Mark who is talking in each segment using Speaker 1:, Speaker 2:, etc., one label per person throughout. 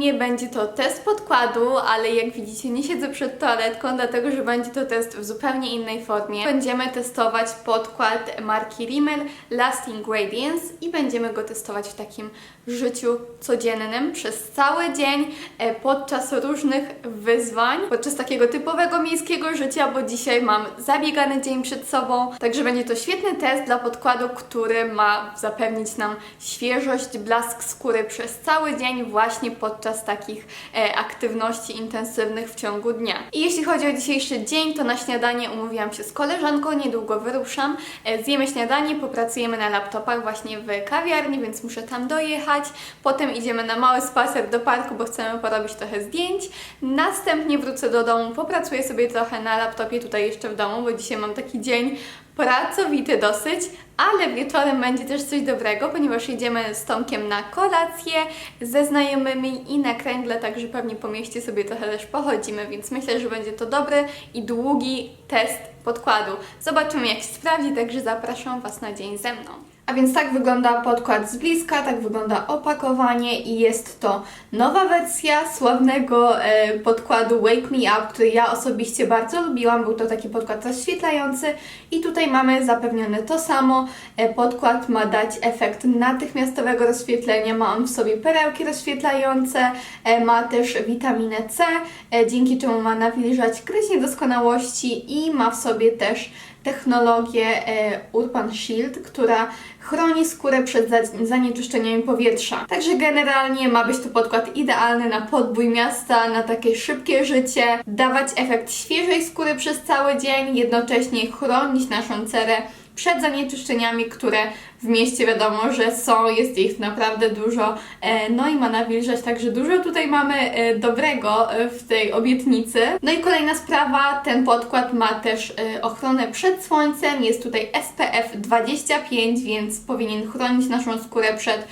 Speaker 1: mnie będzie to test podkładu, ale jak widzicie nie siedzę przed toaletką, dlatego że będzie to test w zupełnie innej formie. Będziemy testować podkład marki Rimmel Lasting Radiance i będziemy go testować w takim życiu codziennym przez cały dzień e, podczas różnych wyzwań, podczas takiego typowego miejskiego życia, bo dzisiaj mam zabiegany dzień przed sobą, także będzie to świetny test dla podkładu, który ma zapewnić nam świeżość, blask skóry przez cały dzień właśnie podczas takich e, aktywności intensywnych w ciągu dnia. I jeśli chodzi o dzisiejszy dzień, to na śniadanie umówiłam się z koleżanką, niedługo wyruszam. E, zjemy śniadanie, popracujemy na laptopach właśnie w kawiarni, więc muszę tam dojechać. Potem idziemy na mały spacer do parku, bo chcemy porobić trochę zdjęć. Następnie wrócę do domu, popracuję sobie trochę na laptopie tutaj jeszcze w domu, bo dzisiaj mam taki dzień pracowity dosyć, ale wieczorem będzie też coś dobrego, ponieważ jedziemy z Tomkiem na kolację ze znajomymi i na kręgle, także pewnie po mieście sobie trochę też pochodzimy, więc myślę, że będzie to dobry i długi test podkładu. Zobaczymy jak się sprawdzi, także zapraszam Was na dzień ze mną. A więc tak wygląda podkład z bliska, tak wygląda opakowanie i jest to nowa wersja sławnego e, podkładu Wake Me Up, który ja osobiście bardzo lubiłam. Był to taki podkład rozświetlający i tutaj mamy zapewnione to samo. E, podkład ma dać efekt natychmiastowego rozświetlenia, ma on w sobie perełki rozświetlające, e, ma też witaminę C, e, dzięki czemu ma nawilżać kryć niedoskonałości i ma w sobie też technologię e, Urban Shield, która chroni skórę przed za- zanieczyszczeniami powietrza. Także generalnie ma być to podkład idealny na podbój miasta, na takie szybkie życie, dawać efekt świeżej skóry przez cały dzień, jednocześnie chronić naszą cerę przed zanieczyszczeniami, które w mieście wiadomo, że są, jest ich naprawdę dużo, e, no i ma nawilżać, także dużo tutaj mamy e, dobrego e, w tej obietnicy. No i kolejna sprawa, ten podkład ma też ochronę przed słońcem, jest tutaj SPF 25, więc powinien chronić naszą skórę przed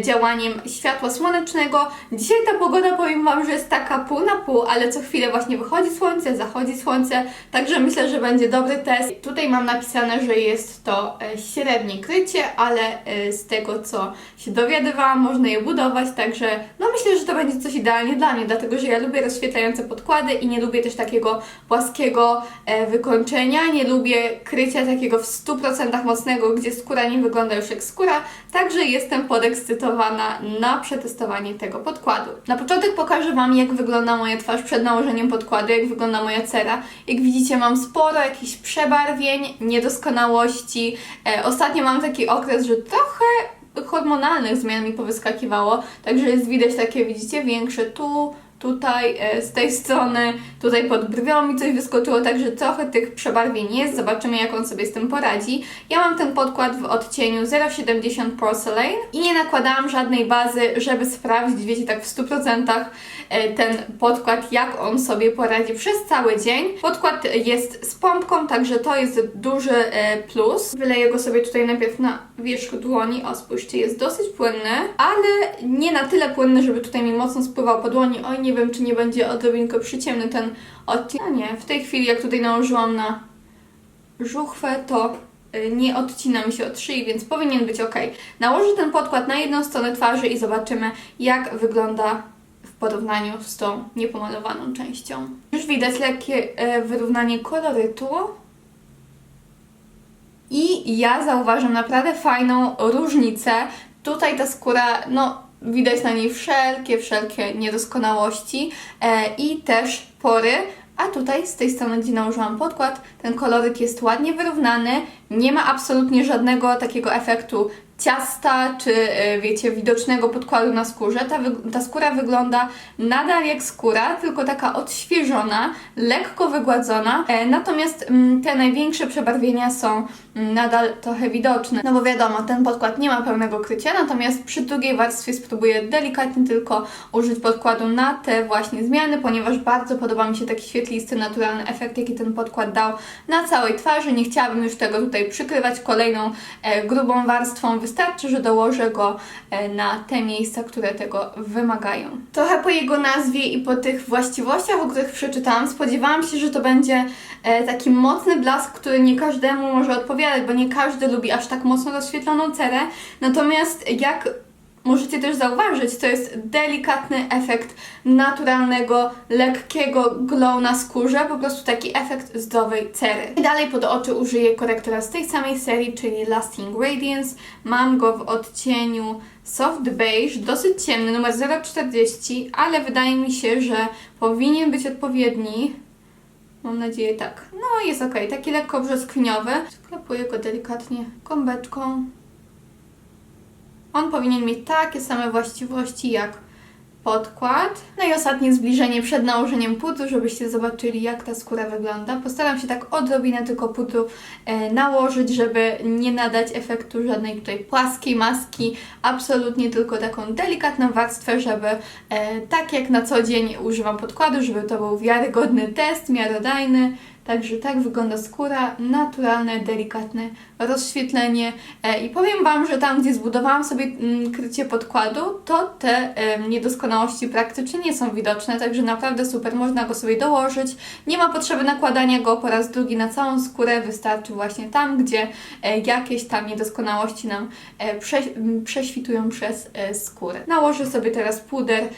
Speaker 1: działaniem światła słonecznego. Dzisiaj ta pogoda, powiem Wam, że jest taka pół na pół, ale co chwilę właśnie wychodzi słońce, zachodzi słońce, także myślę, że będzie dobry test. Tutaj mam napisane, że jest to e, średnie krycie, ale e, z tego co się dowiadywałam, można je budować, także no myślę, że to będzie coś idealnie dla mnie, dlatego że ja lubię rozświetlające podkłady i nie lubię też takiego płaskiego e, wykończenia, nie lubię krycia takiego w 100% mocnego, gdzie skóra nie wygląda już jak skóra, także jestem podekscytowana na przetestowanie tego podkładu. Na początek pokażę Wam, jak wygląda moja twarz przed nałożeniem podkładu, jak wygląda moja cera. Jak widzicie, mam sporo jakichś przebarwień, niedoskonałości. E, ostatnio mam taki okres, że trochę hormonalnych zmian mi powyskakiwało, także jest widać takie, widzicie, większe tu, tutaj, e, z tej strony, tutaj pod brwią mi coś wyskoczyło, także trochę tych przebarwień jest. Zobaczymy, jak on sobie z tym poradzi. Ja mam ten podkład w odcieniu 0,70 Porcelain i nie nakładałam żadnej bazy, żeby sprawdzić, wiecie, tak w 100% e, ten podkład, jak on sobie poradzi przez cały dzień. Podkład jest z pompką, także to jest duży e, plus. Wyleję go sobie tutaj najpierw na wierzch dłoni. O, spójrzcie, jest dosyć płynny, ale nie na tyle płynny, żeby tutaj mi mocno spływał po dłoni. Oj, nie wiem, czy nie będzie odrobinkę przyciemny ten odcinek. A nie, w tej chwili, jak tutaj nałożyłam na żuchwę, to y, nie odcina mi się od szyi, więc powinien być ok. Nałożę ten podkład na jedną stronę twarzy i zobaczymy, jak wygląda w porównaniu z tą niepomalowaną częścią. Już widać lekkie e, wyrównanie kolorytu. I ja zauważam naprawdę fajną różnicę. Tutaj ta skóra, no widać na niej wszelkie, wszelkie niedoskonałości e, i też pory. A tutaj z tej strony, gdzie nałożyłam podkład, ten koloryt jest ładnie wyrównany, nie ma absolutnie żadnego takiego efektu ciasta, czy e, wiecie, widocznego podkładu na skórze. Ta, ta skóra wygląda nadal jak skóra, tylko taka odświeżona, lekko wygładzona. E, natomiast mm, te największe przebarwienia są mm, nadal trochę widoczne. No bo wiadomo, ten podkład nie ma pełnego krycia, natomiast przy drugiej warstwie spróbuję delikatnie tylko użyć podkładu na te właśnie zmiany, ponieważ bardzo podoba mi się taki świetlisty, naturalny efekt, jaki ten podkład dał na całej twarzy. Nie chciałabym już tego tutaj przykrywać kolejną e, grubą warstwą. Wystarczy, że dołożę go e, na te miejsca, które tego wymagają. Trochę po jego nazwie i po tych właściwościach, o których przeczytałam, spodziewałam się, że to będzie e, taki mocny blask, który nie każdemu może odpowiadać, bo nie każdy lubi aż tak mocno rozświetloną cerę. Natomiast jak Możecie też zauważyć, to jest delikatny efekt naturalnego, lekkiego glow na skórze, po prostu taki efekt zdrowej cery. I dalej pod oczy użyję korektora z tej samej serii, czyli Lasting Radiance. Mam go w odcieniu Soft Beige, dosyć ciemny, numer 040, ale wydaje mi się, że powinien być odpowiedni. Mam nadzieję tak. No jest ok, taki lekko brzoskwiniowy. Sklepuję go delikatnie gąbeczką. On powinien mieć takie same właściwości jak podkład. No i ostatnie zbliżenie przed nałożeniem pudru, żebyście zobaczyli jak ta skóra wygląda. Postaram się tak odrobinę tylko pudru e, nałożyć, żeby nie nadać efektu żadnej tutaj płaskiej maski. Absolutnie tylko taką delikatną warstwę, żeby e, tak jak na co dzień używam podkładu, żeby to był wiarygodny test, miarodajny. Także tak wygląda skóra, naturalne, delikatne rozświetlenie. E, i powiem Wam, że tam gdzie zbudowałam sobie mm, krycie podkładu, to te niedoskonałości praktycznie nie są widoczne, także naprawdę super, można go sobie dołożyć, nie ma potrzeby nakładania go po raz drugi na całą skórę, wystarczy właśnie tam, gdzie e, jakieś tam niedoskonałości nam e, prześwitują przez skórę. Nałożę sobie teraz puder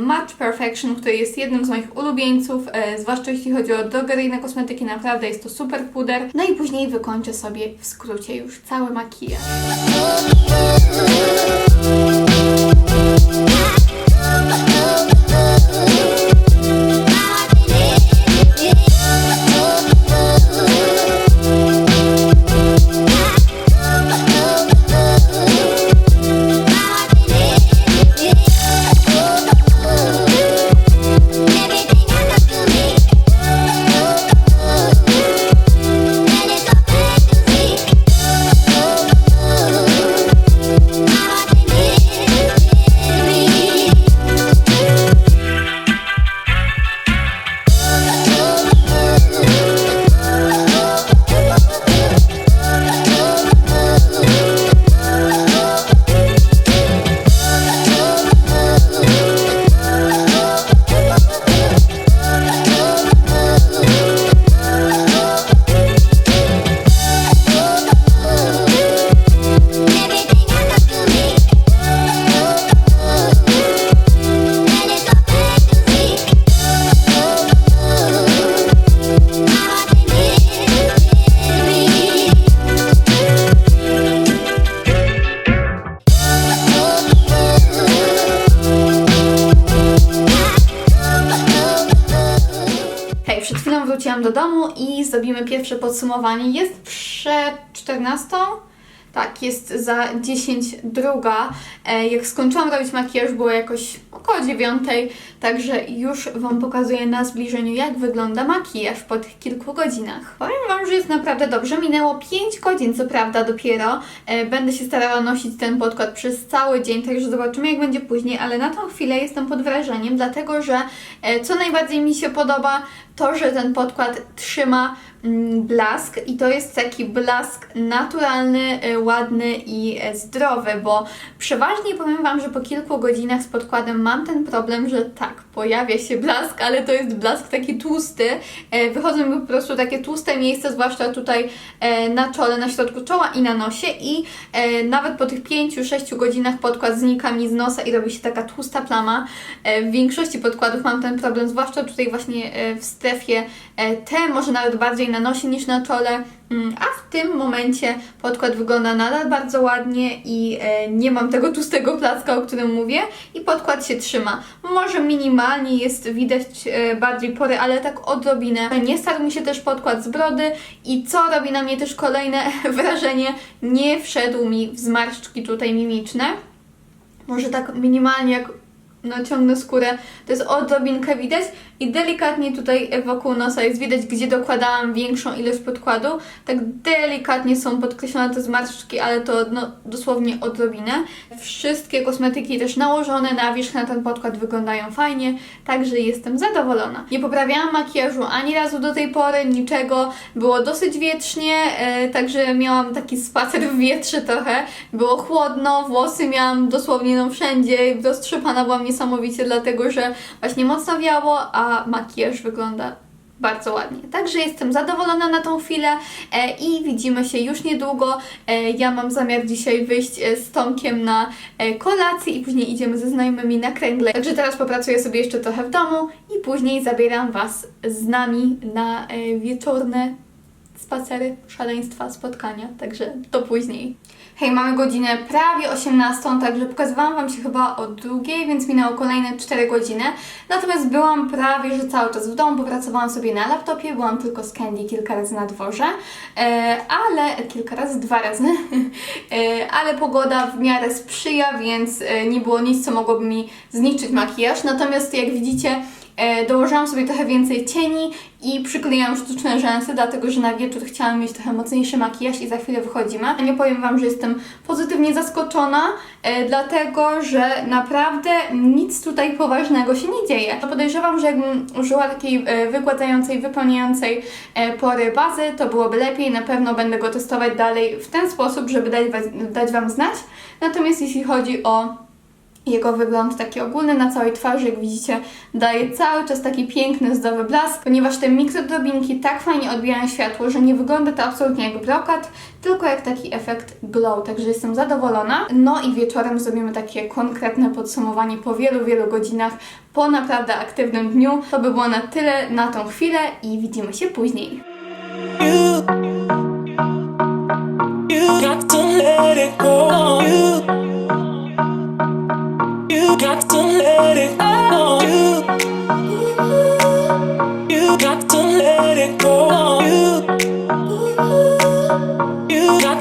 Speaker 1: Match Perfection, który jest jednym z moich ulubieńców, zwłaszcza jeśli chodzi o drogeryjne kosmetyki, naprawdę jest to super puder. No i później wykończę sobie w skrócie już cały makijaż. Zrobimy pierwsze podsumowanie. Jest przed 14. Tak, jest za 10 druga. E, Jak skończyłam robić makijaż, było jakoś około 9, także już Wam pokazuję na zbliżeniu, jak wygląda makijaż po tych kilku godzinach. Powiem Wam, że jest naprawdę dobrze. Minęło 5 godzin, co prawda, dopiero. E, Będę się starała nosić ten podkład przez cały dzień, także zobaczymy, jak będzie później, ale na tą chwilę jestem pod wrażeniem, dlatego że e, co najbardziej mi się podoba, to, że ten podkład trzyma blask i to jest taki blask naturalny, e, ładny i e, zdrowy, bo przeważnie powiem Wam, że po kilku godzinach z podkładem mam ten problem, że tak, pojawia się blask, ale to jest blask taki tłusty, e, wychodzą mi po prostu takie tłuste miejsca, zwłaszcza tutaj na czole, na środku czoła i na nosie i nawet po tych 5-6 godzinach podkład znika mi z nosa i robi się taka tłusta plama. W większości podkładów mam ten problem, zwłaszcza tutaj właśnie w strefie T, może nawet bardziej na nosie niż na czole. Mm, A w tym momencie podkład wygląda nadal bardzo ładnie i e, nie mam tego tłustego placka, o którym mówię i podkład się trzyma. Może minimalnie jest widać e, bardziej pory, ale tak odrobinę. Nie starł mi się też podkład z brody i co robi na mnie też kolejne wrażenie, nie wszedł mi w zmarszczki tutaj mimiczne. Może tak minimalnie jak naciągnę skórę, to jest odrobinkę widać i delikatnie tutaj wokół nosa jest widać, gdzie dokładałam większą ilość podkładu. Tak delikatnie są podkreślone te zmarszczki, ale to no, dosłownie odrobinę. Wszystkie kosmetyki też nałożone na wierzch na ten podkład wyglądają fajnie, także jestem zadowolona. Nie poprawiałam makijażu ani razu do tej pory, niczego. Było dosyć wietrznie, e, także miałam taki spacer w wietrze trochę. Było chłodno, włosy miałam dosłownie no wszędzie, roztrzepana byłam niesamowicie, dlatego że właśnie mocno wiało, a makijaż wygląda bardzo ładnie. Także jestem zadowolona na tą chwilę e, i widzimy się już niedługo. E, ja mam zamiar dzisiaj wyjść e, z Tomkiem na kolację i później idziemy ze znajomymi na kręgle. Także teraz popracuję sobie jeszcze trochę w domu i później zabieram Was z nami na wieczorne spacery, szaleństwa, spotkania. Także do później. Hej, mamy godzinę prawie 18, także pokazywałam Wam się chyba o drugiej, więc minęło kolejne 4 godziny. Natomiast byłam prawie, że cały czas w domu, popracowałam sobie na laptopie, byłam tylko z Candy kilka razy na dworze, e, ale kilka razy, dwa razy, e, ale pogoda w miarę sprzyja, więc e, nie było nic, co mogłoby mi zniszczyć makijaż. Natomiast jak widzicie, dołożyłam sobie trochę więcej cieni i przyklejałam sztuczne rzęsy, dlatego że na wieczór chciałam mieć trochę mocniejszy makijaż i za chwilę wychodzimy. Nie powiem Wam, że jestem pozytywnie zaskoczona, e, dlatego że naprawdę nic tutaj poważnego się nie dzieje. Podejrzewam, że jakbym użyła takiej e, wygładzającej, wypełniającej e, pory bazy, to byłoby lepiej. Na pewno będę go testować dalej w ten sposób, żeby dać, dać Wam znać. Natomiast jeśli chodzi o jego wygląd taki ogólny na całej twarzy, jak widzicie, daje cały czas taki piękny, zdrowy blask, ponieważ te mikrodrobinki tak fajnie odbijają światło, że nie wygląda to absolutnie jak brokat, tylko jak taki efekt glow, także jestem zadowolona. No i wieczorem zrobimy takie konkretne podsumowanie po wielu, wielu godzinach, po naprawdę aktywnym dniu. To by było na tyle na tą chwilę i widzimy się później.
Speaker 2: You. You, you got to let it go. You, you got to let it go. You, you got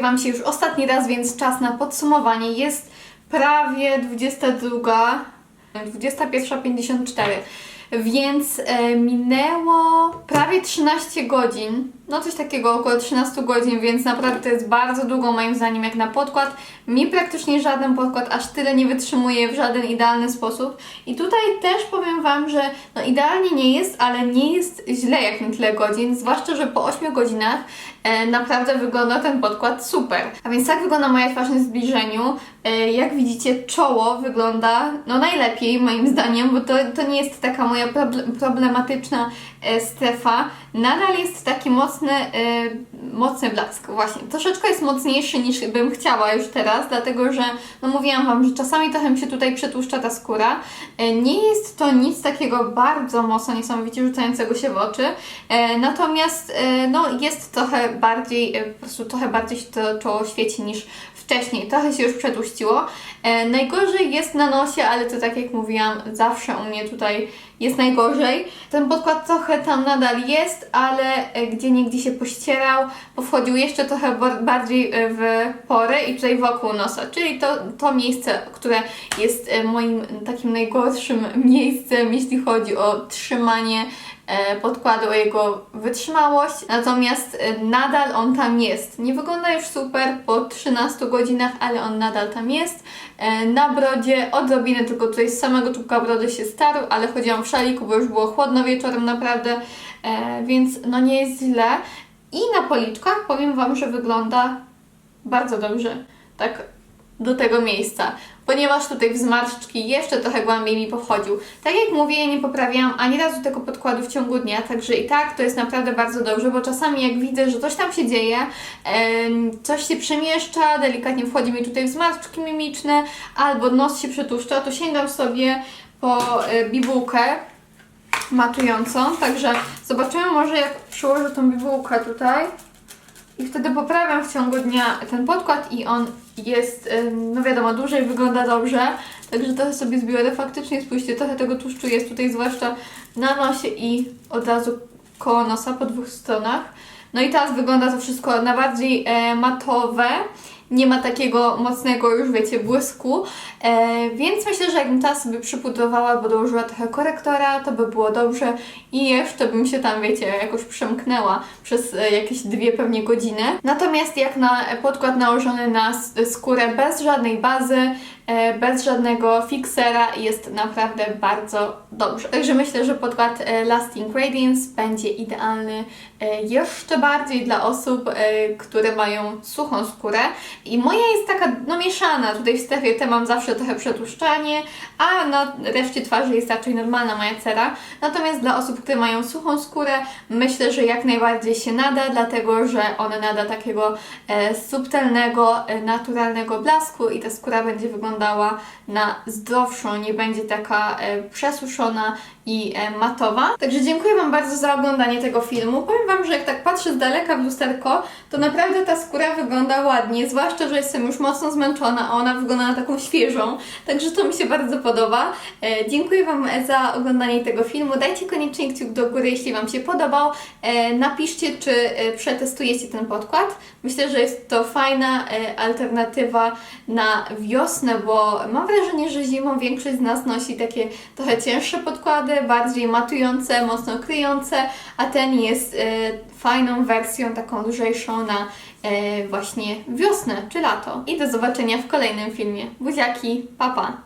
Speaker 1: Wam się już ostatni raz, więc czas na podsumowanie. Jest prawie 22, 21.54, więc e, minęło prawie 13 godzin. No coś takiego, około 13 godzin, więc naprawdę to jest bardzo długo moim zdaniem jak na podkład. Mi praktycznie żaden podkład aż tyle nie wytrzymuje w żaden idealny sposób. I tutaj też powiem Wam, że no idealnie nie jest, ale nie jest źle jak na tyle godzin, zwłaszcza, że po 8 godzinach e, naprawdę wygląda ten podkład super. A więc tak wygląda moja twarz na zbliżeniu. E, jak widzicie, czoło wygląda no najlepiej moim zdaniem, bo to, to nie jest taka moja proble- problematyczna e, strefa. Nadal jest taki mocny, e, mocny blask, właśnie. Troszeczkę jest mocniejszy niż bym chciała już teraz, dlatego że, no mówiłam Wam, że czasami trochę mi się tutaj przetłuszcza ta skóra. E, nie jest to nic takiego bardzo mocno, niesamowicie rzucającego się w oczy, e, natomiast e, no jest trochę bardziej, e, po prostu trochę bardziej się to czoło świeci niż wcześniej. Trochę się już przetłuściło. E, najgorzej jest na nosie, ale to tak jak mówiłam, zawsze u mnie tutaj jest najgorzej. Ten podkład trochę tam nadal jest, ale e, gdzie niegdzie się pościerał, powchodził jeszcze trochę bar- bardziej e, w pory i tutaj wokół nosa, czyli to, to miejsce, które jest e, moim takim najgorszym miejscem, jeśli chodzi o trzymanie podkładu, o jego wytrzymałość, natomiast e, nadal on tam jest. Nie wygląda już super po 13 godzinach, ale on nadal tam jest. E, Na brodzie odrobinę tylko tutaj z samego czubka brody się starł, ale chodziłam w szaliku, bo już było chłodno wieczorem naprawdę, e, więc no nie jest źle. I na policzkach powiem Wam, że wygląda bardzo dobrze. Tak do tego miejsca, ponieważ tutaj w zmarszczki jeszcze trochę głębiej mi powchodził. Tak jak mówię, nie poprawiałam ani razu tego podkładu w ciągu dnia, także i tak to jest naprawdę bardzo dobrze, bo czasami jak widzę, że coś tam się dzieje, coś się przemieszcza, delikatnie wchodzi mi tutaj w zmarszczki mimiczne, albo nos się przetłuszcza, to sięgam sobie po e, bibułkę matującą, także zobaczymy może jak przyłożę tą bibułkę tutaj. I wtedy poprawiam w ciągu dnia ten podkład i on jest, no wiadomo, dłużej wygląda dobrze. Także trochę sobie zbiorę. Faktycznie spójrzcie, trochę tego tłuszczu jest tutaj, zwłaszcza na nosie i od razu koło nosa po dwóch stronach. No i teraz wygląda to wszystko na bardziej e, matowe nie ma takiego mocnego już, wiecie, błysku, e, więc myślę, że jakbym teraz sobie przypudrowała, bo dołożyła trochę korektora, to by było dobrze i jeszcze bym się tam, wiecie, jakoś przemknęła przez e, jakieś dwie pewnie godziny. Natomiast jak na podkład nałożony na s- skórę bez żadnej bazy, e, bez żadnego fiksera jest naprawdę bardzo dobrze. Także myślę, że podkład e, Lasting Radiance będzie idealny e, jeszcze bardziej dla osób, e, które mają suchą skórę. I moja jest taka no mieszana. Tutaj w strefie T mam zawsze trochę przetłuszczanie, a na reszcie twarzy jest raczej normalna moja cera. Natomiast dla osób, które mają suchą skórę, myślę, że jak najbardziej się nada, dlatego że ona nada takiego e, subtelnego, e, naturalnego blasku i ta skóra będzie wyglądała na zdrowszą, nie będzie taka e, przesuszona i e, matowa. Także dziękuję Wam bardzo za oglądanie tego filmu. Powiem Wam, że jak tak patrzę z daleka w lusterko, to naprawdę ta skóra wygląda ładnie, zwłaszcza, że jestem już mocno zmęczona, a ona wygląda na taką świeżą, także to mi się bardzo podoba. E, dziękuję Wam za oglądanie tego filmu. Dajcie koniecznie kciuk do góry, jeśli Wam się podobał. E, napiszcie, czy e, przetestujecie ten podkład. Myślę, że jest to fajna e, alternatywa na wiosnę, bo mam wrażenie, że zimą większość z nas nosi takie trochę cięższe podkłady, bardziej matujące, mocno kryjące, a ten jest e, fajną wersją, taką lżejszą na e, właśnie wiosnę czy lato. I do zobaczenia w kolejnym filmie. Buziaki, papa! Pa.